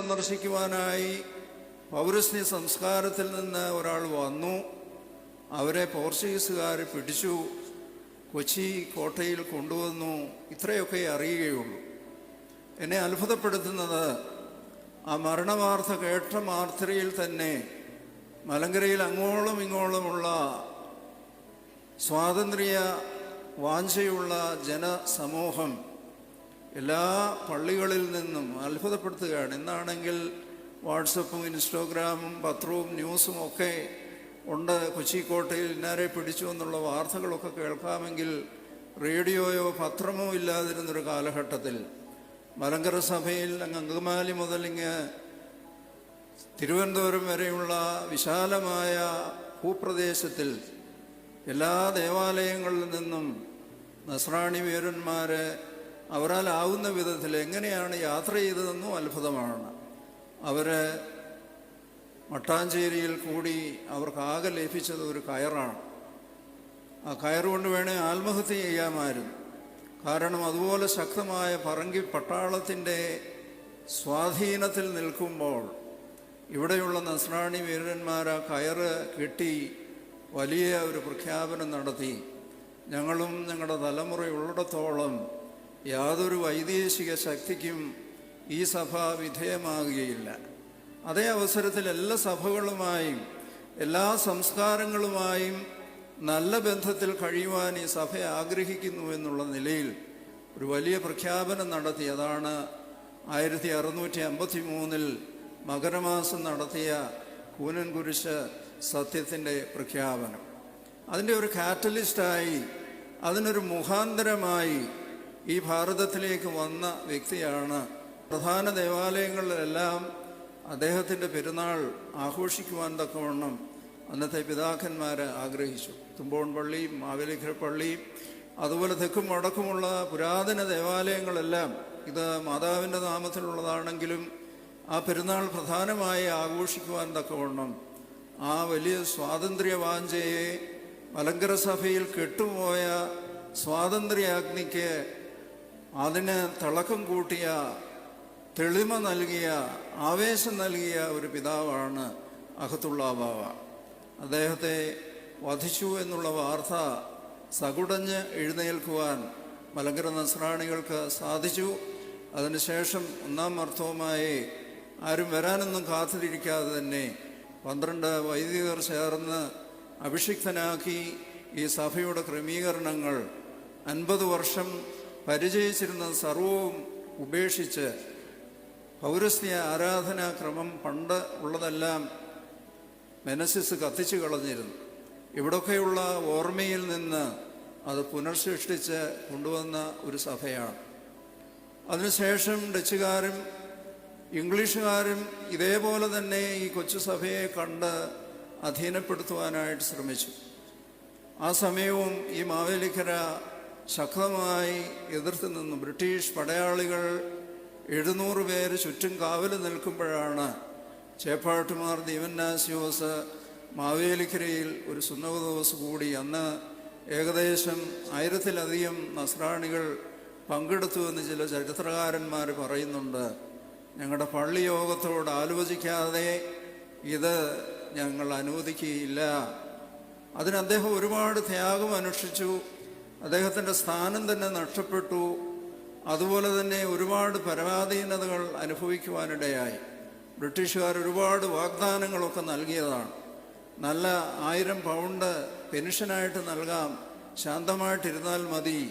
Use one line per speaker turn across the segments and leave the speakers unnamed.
സന്ദർശിക്കുവാനായി പൗരസ്ത്യ സംസ്കാരത്തിൽ നിന്ന് ഒരാൾ വന്നു. അവരെ പോർച്ചുഗീസുകാർ പിടിച്ചു. കൊച്ചി കോട്ടയിൽ കൊണ്ടുവന്നു. ഇത്രയൊക്കെ അറിയുകയുള്ളൂ. എന്നെ അത്ഭുതപ്പെടുത്തുന്നത് ആ മരണവാർത്ത കേട്ട മാർത്തരയിൽ തന്നെ മലങ്കരയിൽ അങ്ങോളം ഇങ്ങോളമുള്ള സ്വാതന്ത്ര്യ വാഞ്ചയുള്ള ജനസമൂഹം എല്ലാ പള്ളികളിൽ നിന്നും അത്ഭുതപ്പെടുത്തുകയാണ്. ഇന്നാണെങ്കിൽ വാട്സപ്പും ഇൻസ്റ്റാഗ്രാമും പത്രവും ന്യൂസും ഒക്കെ ഉണ്ട്. കൊച്ചിക്കോട്ടയിൽ ഇന്നാരെ പിടിച്ചു എന്നുള്ള വാർത്തകളൊക്കെ കേൾക്കാമെങ്കിൽ റേഡിയോയോ പത്രമോ ഇല്ലാതിരുന്നൊരു കാലഘട്ടത്തിൽ മലങ്കര സഭയിൽ അങ്കമാലി മുതൽ ഇങ്ങ് തിരുവനന്തപുരം വരെയുള്ള വിശാലമായ ഭൂപ്രദേശത്തിൽ എല്ലാ ദേവാലയങ്ങളിൽ നിന്നും നസ്രാണി വീരന്മാരെ അവരാൽ ആവുന്ന വിധത്തിൽ എങ്ങനെയാണ് യാത്ര ചെയ്തതെന്നും അത്ഭുതമാണ്. അവർ മട്ടാഞ്ചേരിയിൽ കൂടി അവർക്ക് ആകെ ലഭിച്ചത് ഒരു കയറാണ്. ആ കയറുകൊണ്ട് കൊണ്ട് വേണേ ആത്മഹത്യ ചെയ്യാമായിരുന്നു. കാരണം അതുപോലെ ശക്തമായ പറങ്കി പട്ടാളത്തിന്റെ സ്വാധീനത്തിൽ നിൽക്കുമ്പോൾ ഇവിടെയുള്ള നസ്രാണി വീരന്മാർ ആ കയറ് കെട്ടി വലിയ ഒരു പ്രഖ്യാപനം നടത്തി. ഞങ്ങളും ഞങ്ങളുടെ തലമുറയുള്ളിടത്തോളം യാതൊരു വൈദേശിക ശക്തിക്കും ഈ സഭ വിധേയമാകുകയില്ല. അതേ അവസരത്തിൽ എല്ലാ സഭകളുമായും എല്ലാ സംസ്കാരങ്ങളുമായും നല്ല ബന്ധത്തിൽ കഴിയുവാൻ ഈ സഭ ആഗ്രഹിക്കുന്നു എന്നുള്ള നിലയിൽ ഒരു വലിയ പ്രഖ്യാപനം നടത്തി. അതാണ് ആയിരത്തി അറുന്നൂറ്റി അമ്പത്തി മൂന്നിൽ മകരമാസം നടത്തിയ കൂനൻ കുരിശ് സത്യത്തിന്റെ പ്രഖ്യാപനം. അതിന്റെ ഒരു കാറ്റലിസ്റ്റായി അതിനൊരു മുഖാന്തരമായി ഈ ഭാരതത്തിലേക്ക് വന്ന വ്യക്തിയാണ് പ്രധാന ദേവാലയങ്ങളിലെല്ലാം അദ്ദേഹത്തിന്റെ പെരുന്നാൾ ആഘോഷിക്കുവാൻ തക്കവണ്ണം അന്നത്തെ പിതാക്കന്മാർ ആഗ്രഹിച്ചു. തുമ്പോൺ പള്ളിയും മാവേലിക്കര പള്ളിയും അതുപോലെ തെക്കും വടക്കുമുള്ള പുരാതന ദേവാലയങ്ങളെല്ലാം ഇത് മാതാവിന്റെ നാമത്തിലുള്ളതാണെങ്കിലും ആ പെരുന്നാൾ പ്രധാനമായി ആഘോഷിക്കുവാൻ തക്കവണ്ണം ആ വലിയ സ്വാതന്ത്ര്യ വാഞ്ചയെ മലങ്കര സഭയിൽ കെട്ടുപോയ സ്വാതന്ത്ര്യാഗ്നിക്ക് അതിന് തിളക്കം കൂട്ടിയ തെളിമ നൽകിയ ആവേശം നൽകിയ ഒരു പിതാവാണ് അഹത്തുള്ള ബാവ അദ്ദേഹത്തെ വധിച്ചു എന്നുള്ള വാർത്ത സകുടഞ്ഞ് എഴുന്നേൽക്കുവാൻ മലങ്കര നസ്രാണികൾക്ക് സാധിച്ചു. അതിനുശേഷം ഒന്നാം അർത്ഥവുമായി ആരും വരാനൊന്നും കാത്തിരിക്കാതെ തന്നെ പന്ത്രണ്ട് വൈദികർ ചേർന്ന് അഭിഷിക്തനാക്കി ഈ സഭയുടെ ക്രമീകരണങ്ങൾ അൻപത് വർഷം പരിചയിച്ചിരുന്ന സർവവും ഉപേക്ഷിച്ച് പൗരസ്ത്യ ആരാധനാക്രമം പണ്ട് ഉള്ളതെല്ലാം മെനസിസ് കത്തിച്ചു കളഞ്ഞിരുന്നു. ഇവിടൊക്കെയുള്ള ഓർമ്മയിൽ നിന്ന് അത് പുനർസൃഷ്ടിച്ച് കൊണ്ടുവന്ന ഒരു സഭയാണ്. അതിനുശേഷം ഡച്ചുകാരും ഇംഗ്ലീഷുകാരും ഇതേപോലെ തന്നെ ഈ കൊച്ചു സഭയെ കണ്ട് അധീനപ്പെടുത്തുവാനായിട്ട് ശ്രമിച്ചു. ആ സമയവും ഈ മാവേലിക്കര ശക്തമായി എതിർത്ത് നിന്നു. ബ്രിട്ടീഷ് പടയാളികൾ എഴുന്നൂറ് പേര് ചുറ്റും കാവൽ നിൽക്കുമ്പോഴാണ് ചേപ്പാട്ടുമാർ ദീവന്നാസിയോസ് മാവേലിക്കരയിൽ ഒരു സുന്നവ ദിവസം കൂടി. അന്ന് ഏകദേശം ആയിരത്തിലധികം നസ്രാണികൾ പങ്കെടുത്തു എന്ന് ചില ചരിത്രകാരന്മാർ പറയുന്നുണ്ട്. ഞങ്ങളുടെ പള്ളി യോഗത്തോട് ആലോചിക്കാതെ ഇത് ഞങ്ങൾ അനുവദിക്കുകയില്ല. അതിന് അദ്ദേഹം ഒരുപാട് ത്യാഗം അനുഷ്ഠിച്ചു. അദ്ദേഹത്തിന്റെ സ്ഥാനം തന്നെ നഷ്ടപ്പെട്ടു. അതുപോലെ തന്നെ ഒരുപാട് പരമാധീനതകൾ അനുഭവിക്കുവാനിടയായി. ബ്രിട്ടീഷുകാർ ഒരുപാട് വാഗ്ദാനങ്ങളൊക്കെ നൽകിയതാണ്. നല്ല ആയിരം പൗണ്ട് പെൻഷനായിട്ട് നൽകാം. ശാന്തമായിട്ടിരുന്നാൽ മതി.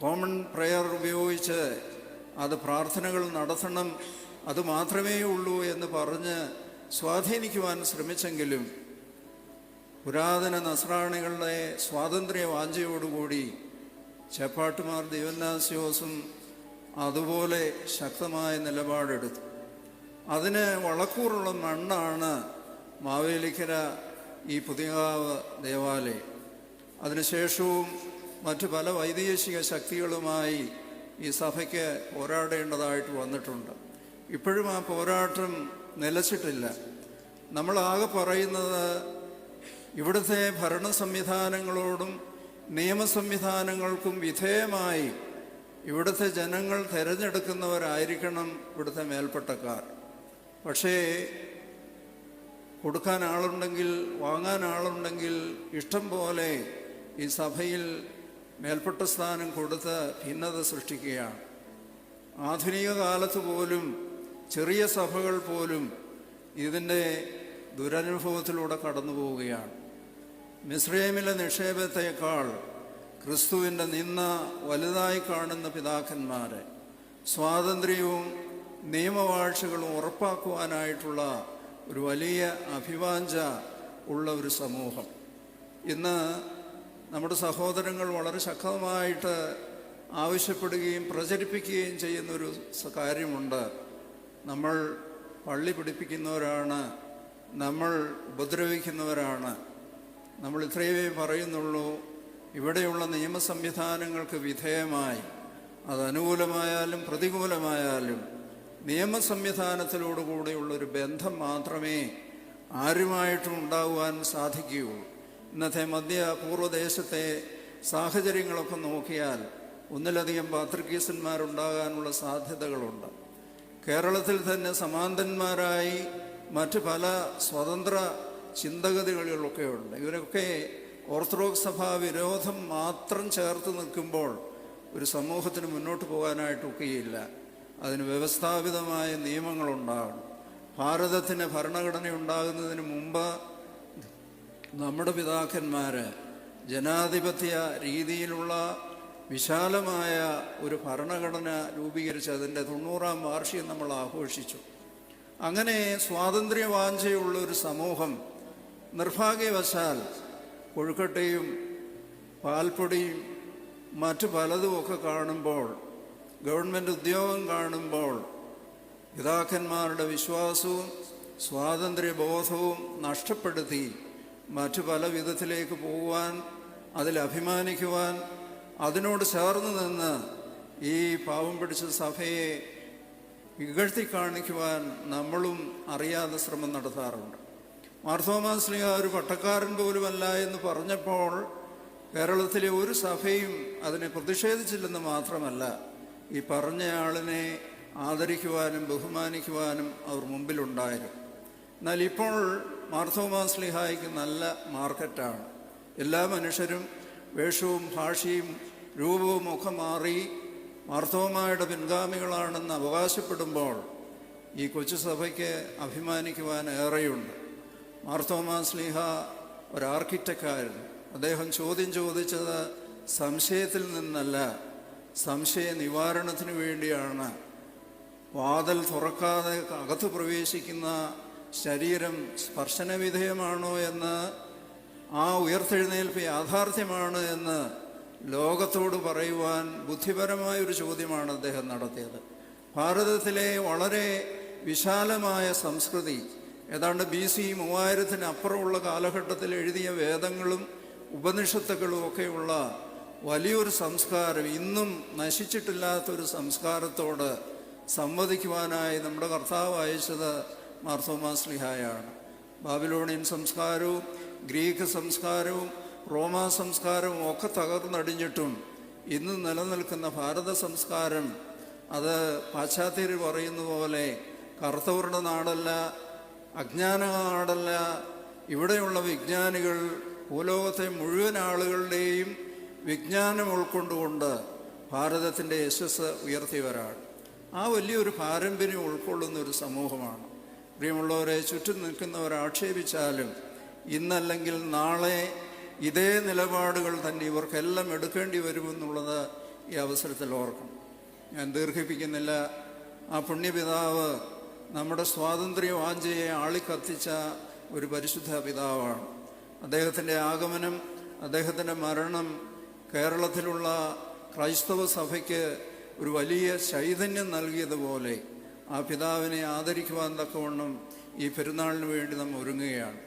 കോമൺ പ്രെയർ ഉപയോഗിച്ച് അത് പ്രാർത്ഥനകൾ നടത്തണം അത് മാത്രമേ ഉള്ളൂ എന്ന് പറഞ്ഞ് സ്വാധീനിക്കുവാൻ ശ്രമിച്ചെങ്കിലും പുരാതന നസ്രാണികളുടെ സ്വാതന്ത്ര്യ വാഞ്ചയോടുകൂടി ചേപ്പാട്ടുമാർ ദേവന്നാസ്യോസും അതുപോലെ ശക്തമായ നിലപാടെടുത്തു. അതിന് വളക്കൂറുള്ള മണ്ണാണ് മാവേലിക്കര ഈ പുതിയകാവ് ദേവാലയം. അതിനുശേഷവും മറ്റു പല വൈദേശിക ശക്തികളുമായി ഈ സഭയ്ക്ക് പോരാടേണ്ടതായിട്ട് വന്നിട്ടുണ്ട്. ഇപ്പോഴും ആ പോരാട്ടം നിലച്ചിട്ടില്ല. നമ്മളാകെ പറയുന്നത് ഇവിടുത്തെ ഭരണ സംവിധാനങ്ങളോടും നിയമ സംവിധാനങ്ങൾക്കും വിധേയമായി ഇവിടുത്തെ ജനങ്ങൾ തിരഞ്ഞെടുക്കുന്നവരായിരിക്കണം ഇവിടുത്തെ മേൽപ്പെട്ടക്കാർ. പക്ഷേ കൊടുക്കാൻ ആളുണ്ടെങ്കിൽ വാങ്ങാൻ ആളുണ്ടെങ്കിൽ ഇഷ്ടം പോലെ ഈ സഭയിൽ മേൽപ്പെട്ട സ്ഥാനം കൊടുത്ത് ഭിന്നത സൃഷ്ടിക്കുകയാണ്. ആധുനിക കാലത്ത് പോലും ചെറിയ സഭകൾ പോലും ഇതിന്റെ ദുരനുഭവത്തിലൂടെ കടന്നു പോവുകയാണ്. മിസ്രൈമിലെ നിക്ഷേപത്തേക്കാൾ ക്രിസ്തുവിന്റെ നിന്ന വലുതായി കാണുന്ന പിതാക്കന്മാരെ സ്വാതന്ത്ര്യവും നിയമവാഴ്ചകളും ഉറപ്പാക്കുവാനായിട്ടുള്ള ഒരു വലിയ അഭിവാഞ്ച ഉള്ള ഒരു സമൂഹം. ഇന്ന് നമ്മുടെ സഹോദരങ്ങൾ വളരെ ശക്തമായിട്ട് ആവശ്യപ്പെടുകയും പ്രചരിപ്പിക്കുകയും ചെയ്യുന്നൊരു കാര്യമുണ്ട്. നമ്മൾ പള്ളി പിടിപ്പിക്കുന്നവരാണ് നമ്മൾ ഉപദ്രവിക്കുന്നവരാണ്. നമ്മൾ ഇത്രയേ പറയുന്നുള്ളൂ ഇവിടെയുള്ള നിയമ സംവിധാനങ്ങൾക്ക് വിധേയമായി. അത് പ്രതികൂലമായാലും നിയമ സംവിധാനത്തിലോടുകൂടിയുള്ളൊരു ബന്ധം മാത്രമേ ആരുമായിട്ടും ഉണ്ടാകുവാൻ സാധിക്കുകയുള്ളൂ. ഇന്നത്തെ മധ്യ പൂർവദേശത്തെ സാഹചര്യങ്ങളൊക്കെ നോക്കിയാൽ ഒന്നിലധികം പാത്രികീസന്മാരുണ്ടാകാനുള്ള സാധ്യതകളുണ്ട്. കേരളത്തിൽ തന്നെ സമാന്തന്മാരായി മറ്റ് പല സ്വതന്ത്ര ചിന്തഗതികളിലൊക്കെ ഉണ്ട്. ഇവരൊക്കെ ഓർത്തഡോക്സ് സഭാ വിരോധം മാത്രം ചേർത്ത് നിൽക്കുമ്പോൾ ഒരു സമൂഹത്തിന് മുന്നോട്ട് പോകാനായിട്ടൊക്കെയില്ല. അതിന് വ്യവസ്ഥാപിതമായ നിയമങ്ങളുണ്ടാകണം. ഭാരതത്തിന് ഭരണഘടന ഉണ്ടാകുന്നതിന് മുമ്പ് നമ്മുടെ പിതാക്കന്മാര് ജനാധിപത്യ രീതിയിലുള്ള വിശാലമായ ഒരു ഭരണഘടന രൂപീകരിച്ച് അതിന്റെ തൊണ്ണൂറാം വാർഷികം നമ്മൾ ആഘോഷിച്ചു. അങ്ങനെ സ്വാതന്ത്ര്യവാഞ്ചയുള്ള ഒരു സമൂഹം നിർഭാഗ്യവശാൽ കൊഴുക്കട്ടയും പാൽപ്പൊടിയും മറ്റു പലതുമൊക്കെ കാണുമ്പോൾ ഗവൺമെന്റ് ഉദ്യോഗം കാണുമ്പോൾ പിതാക്കന്മാരുടെ വിശ്വാസവും സ്വാതന്ത്ര്യബോധവും നഷ്ടപ്പെടുത്തി മറ്റു പല വിധത്തിലേക്ക് പോകുവാൻ അതിൽ അഭിമാനിക്കുവാൻ അതിനോട് ചേർന്ന് നിന്ന് ഈ പാവം പിടിച്ച സഭയെ ഇകഴ്ത്തി കാണിക്കുവാൻ നമ്മളും അറിയാതെ ശ്രമം നടത്താറുണ്ട്. മാർത്തോമാസ്ലിഹ ഒരു പട്ടക്കാരൻ പോലുമല്ല എന്ന് പറഞ്ഞപ്പോൾ കേരളത്തിലെ ഒരു സഭയും അതിനെ പ്രതിഷേധിച്ചില്ലെന്ന് മാത്രമല്ല ഈ പറഞ്ഞയാളിനെ ആദരിക്കുവാനും ബഹുമാനിക്കുവാനും അവർ മുമ്പിലുണ്ടായിരുന്നു. എന്നാൽ ഇപ്പോൾ മാർത്തോമാസ്ലിഹായ്ക്ക് നല്ല മാർക്കറ്റാണ്. എല്ലാ മനുഷ്യരും വേഷവും ഭാഷയും രൂപവും ഒക്കെ മാറി മാർത്തോമായുടെ പിൻഗാമികളാണെന്ന് അവകാശപ്പെടുമ്പോൾ ഈ കൊച്ചു സഭയ്ക്ക് അഭിമാനിക്കുവാൻ ഏറെയുണ്ട്. മാർത്തോമാ സ്ലിഹ ഒരു ആർക്കിടെക്റ്റായിരുന്നു അദ്ദേഹം ചോദ്യം ചോദിച്ചത് സംശയത്തിൽ നിന്നല്ല സംശയ നിവാരണത്തിന് വേണ്ടിയാണ്. വാതിൽ തുറക്കാതെ അകത്ത് പ്രവേശിക്കുന്ന ശരീരം സ്പർശന വിധേയമാണോ എന്ന് ആ ഉയർത്തെഴുന്നേൽപ്പ് യാഥാർത്ഥ്യമാണ് എന്ന് ലോകത്തോട് പറയുവാൻ ബുദ്ധിപരമായൊരു ചോദ്യമാണ് അദ്ദേഹം നടത്തിയത്. ഭാരതത്തിലെ വളരെ വിശാലമായ സംസ്കൃതി ഏതാണ്ട് ബി സി മൂവായിരത്തിന് അപ്പുറമുള്ള കാലഘട്ടത്തിൽ എഴുതിയ വേദങ്ങളും ഉപനിഷത്തുക്കളും ഒക്കെയുള്ള വലിയൊരു സംസ്കാരം ഇന്നും നശിച്ചിട്ടില്ലാത്തൊരു സംസ്കാരത്തോട് സംവദിക്കുവാനായി നമ്മുടെ കർത്താവ് അയച്ചത് മാർത്തോമാസ്ലിഹായാണ് ബാബിലോണിയൻ സംസ്കാരവും ഗ്രീക്ക് സംസ്കാരവും റോമാ സംസ്കാരവും ഒക്കെ തകർന്നടിഞ്ഞിട്ടും ഇന്ന് നിലനിൽക്കുന്ന ഭാരത സംസ്കാരം അത് പാശ്ചാത്യർ പറയുന്ന പോലെ കറുത്തവരുടെ നാടല്ല അജ്ഞാന നാടല്ല. ഇവിടെയുള്ള വിജ്ഞാനികൾ ഭൂലോകത്തെ മുഴുവൻ ആളുകളുടെയും വിജ്ഞാനം ഉൾക്കൊണ്ടുകൊണ്ട് ഭാരതത്തിന്റെ യശസ് ഉയർത്തിയവരാണ്. ആ വലിയൊരു പാരമ്പര്യം ഉൾക്കൊള്ളുന്ന ഒരു സമൂഹമാണ്. പ്രിയമുള്ളവരെ ചുറ്റും നിൽക്കുന്നവർ ആക്ഷേപിച്ചാലും ഇന്നല്ലെങ്കിൽ നാളെ ഇതേ നിലപാടുകൾ തന്നെ ഇവർക്കെല്ലാം എടുക്കേണ്ടി വരുമെന്നുള്ളത് ഈ അവസരത്തിൽ ഓർക്കണം. ഞാൻ ദീർഘിപ്പിക്കുന്നില്ല. ആ പുണ്യപിതാവ് നമ്മുടെ സ്വാതന്ത്ര്യ വാഞ്ചയെ ആളിക്കത്തിച്ച ഒരു പരിശുദ്ധ പിതാവാണ്. അദ്ദേഹത്തിന്റെ ആഗമനം അദ്ദേഹത്തിന്റെ മരണം കേരളത്തിലുള്ള ക്രൈസ്തവ സഭയ്ക്ക് ഒരു വലിയ ചൈതന്യം നൽകിയതുപോലെ ആ പിതാവിനെ ആദരിക്കുവാൻ തക്കവണ്ണം ഈ പെരുന്നാളിന് വേണ്ടി നാം ഒരുങ്ങുകയാണ്.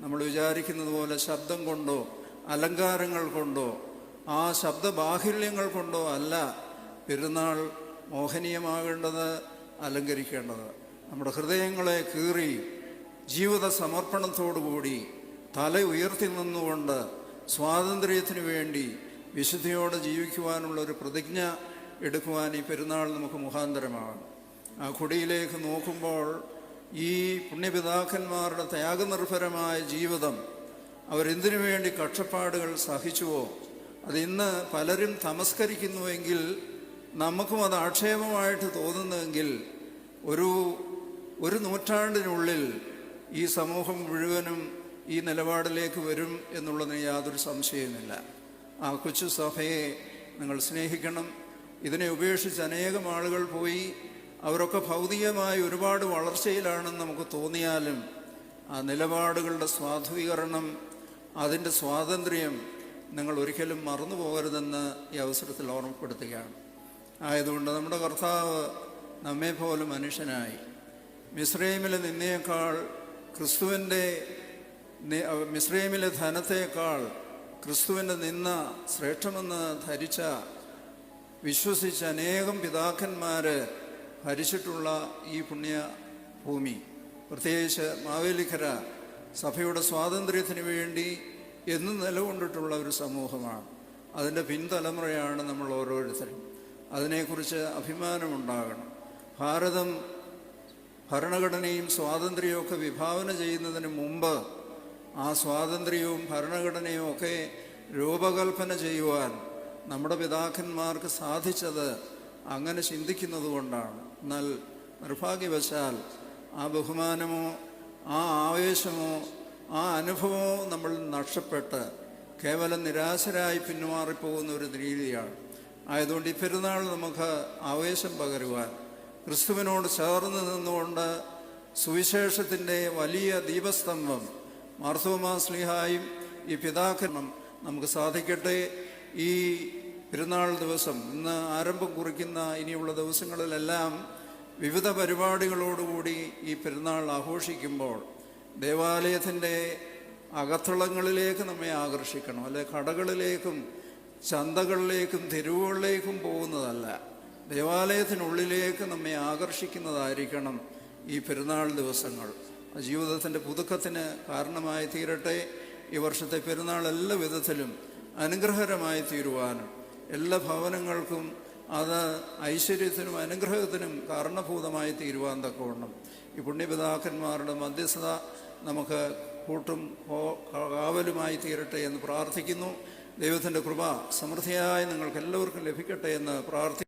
നമ്മൾ വിചാരിക്കുന്നത് പോലെ ശബ്ദം കൊണ്ടോ അലങ്കാരങ്ങൾ കൊണ്ടോ ആ ശബ്ദ ബാഹുല്യങ്ങൾ കൊണ്ടോ അല്ല പെരുന്നാൾ മോഹനീയമാകേണ്ടത് അലങ്കരിക്കേണ്ടത്. നമ്മുടെ ഹൃദയങ്ങളെ കീറി ജീവിത സമർപ്പണത്തോടുകൂടി തല ഉയർത്തി നിന്നുകൊണ്ട് സ്വാതന്ത്ര്യത്തിന് വേണ്ടി വിശുദ്ധിയോടെ ജീവിക്കുവാനുള്ള ഒരു പ്രതിജ്ഞ എടുക്കുവാൻ ഈ പെരുന്നാൾ നമുക്ക് മുഖാന്തരമാകും ആ കുടിയിലേക്ക് നോക്കുമ്പോൾ ഈ പുണ്യപിതാക്കന്മാരുടെ ത്യാഗനിർഭരമായ ജീവിതം അവരെന്തിനു വേണ്ടി കഷ്ടപ്പാടുകൾ സഹിച്ചുവോ അത് ഇന്ന് പലരും തമസ്കരിക്കുന്നുവെങ്കിൽ നമുക്കും അത് ആക്ഷേപമായിട്ട് തോന്നുന്നുവെങ്കിൽ ഒരു ഒരു നൂറ്റാണ്ടിനുള്ളിൽ ഈ സമൂഹം മുഴുവനും ഈ നിലപാടിലേക്ക് വരും എന്നുള്ളതിന് യാതൊരു സംശയവുമില്ല. ആ കൊച്ചു സഭയെ നിങ്ങൾ സ്നേഹിക്കണം. ഇതിനെ ഉപേക്ഷിച്ച് അനേകം ആളുകൾ പോയി അവരൊക്കെ ഭൗതികമായി ഒരുപാട് വളർച്ചയിലാണെന്ന് നമുക്ക് തോന്നിയാലും ആ നിലപാടുകളുടെ സ്വാധീകരണം അതിന്റെ സ്വാതന്ത്ര്യം നിങ്ങൾ ഒരിക്കലും മറന്നു പോകരുതെന്ന് ഈ അവസരത്തിൽ ഓർമ്മപ്പെടുത്തുകയാണ്. ആയതുകൊണ്ട് നമ്മുടെ കർത്താവ് നമ്മെ പോലെ മനുഷ്യനായി. മിസ്രൈമിലെ നിന്നേക്കാൾ ക്രിസ്തുവിന്റെ മിസ്രൈമിലെ ധനത്തേക്കാൾ ക്രിസ്തുവിന്റെ നിന്ന ശ്രേഷ്ഠമെന്ന് ധരിച്ച വിശ്വസിച്ച അനേകം പിതാക്കന്മാർ ഭരിച്ചിട്ടുള്ള ഈ പുണ്യ ഭൂമി പ്രത്യേകിച്ച് മാവേലിക്കര സഭയുടെ സ്വാതന്ത്ര്യത്തിന് വേണ്ടി എന്നും നിലകൊണ്ടിട്ടുള്ള ഒരു സമൂഹമാണ്. അതിന്റെ പിൻതലമുറയാണ് നമ്മൾ ഓരോരുത്തരും. അതിനെക്കുറിച്ച് അഭിമാനമുണ്ടാകണം. ഭാരതം ഭരണഘടനയും സ്വാതന്ത്ര്യമൊക്കെ വിഭാവന ചെയ്യുന്നതിന് മുമ്പ് ആ സ്വാതന്ത്ര്യവും ഭരണഘടനയും ഒക്കെ രൂപകൽപ്പന ചെയ്യുവാൻ നമ്മുടെ പിതാക്കന്മാർക്ക് സാധിച്ചത് അങ്ങനെ ചിന്തിക്കുന്നത് കൊണ്ടാണ് എന്നാൽ നിർഭാഗ്യവശാൽ ആ ബഹുമാനമോ ആ ആവേശമോ ആ അനുഭവമോ നമ്മൾ നഷ്ടപ്പെട്ട് കേവലം നിരാശരായി പിന്മാറിപ്പോകുന്ന ഒരു രീതിയാണ്. ആയതുകൊണ്ട് ഈ പെരുന്നാൾ നമുക്ക് ആവേശം പകരുവാൻ ക്രിസ്തുവിനോട് ചേർന്ന് നിന്നുകൊണ്ട് സുവിശേഷത്തിന്റെ വലിയ ദീപസ്തംഭം മാർത്തോമാ സ്ലിഹായും ഈ പിതാക്കരണം നമുക്ക് സാധിക്കട്ടെ. ഈ പെരുന്നാൾ ദിവസം ഇന്ന് ആരംഭം കുറിക്കുന്ന ഇനിയുള്ള ദിവസങ്ങളിലെല്ലാം വിവിധ പരിപാടികളോടുകൂടി ഈ പെരുന്നാൾ ആഘോഷിക്കുമ്പോൾ ദേവാലയത്തിന്റെ അകത്തളങ്ങളിലേക്ക് നമ്മെ ആകർഷിക്കണം. അല്ലെ കടകളിലേക്കും ചന്തകളിലേക്കും തെരുവുകളിലേക്കും പോകുന്നതല്ല ദേവാലയത്തിനുള്ളിലേക്ക് നമ്മെ ആകർഷിക്കുന്നതായിരിക്കണം ഈ പെരുന്നാൾ ദിവസങ്ങൾ. ജീവിതത്തിന്റെ പുതുക്കത്തിന് കാരണമായി തീരട്ടെ. ഈ വർഷത്തെ പെരുന്നാൾ എല്ലാ വിധത്തിലും അനുഗ്രഹകരമായി തീരുവാനും എല്ലാ ഭവനങ്ങൾക്കും അത് ഐശ്വര്യത്തിനും അനുഗ്രഹത്തിനും കാരണഭൂതമായി തീരുവാൻ തക്കവണ്ണം. ഈ പുണ്യപിതാക്കന്മാരുടെ മധ്യസ്ഥത നമുക്ക് കൂട്ടും കാവലുമായി തീരട്ടെ എന്ന് പ്രാർത്ഥിക്കുന്നു. ദൈവത്തിന്റെ കൃപ സമൃദ്ധിയായി നിങ്ങൾക്ക് എല്ലാവർക്കും ലഭിക്കട്ടെ എന്ന് പ്രാർത്ഥിക്കുന്നു.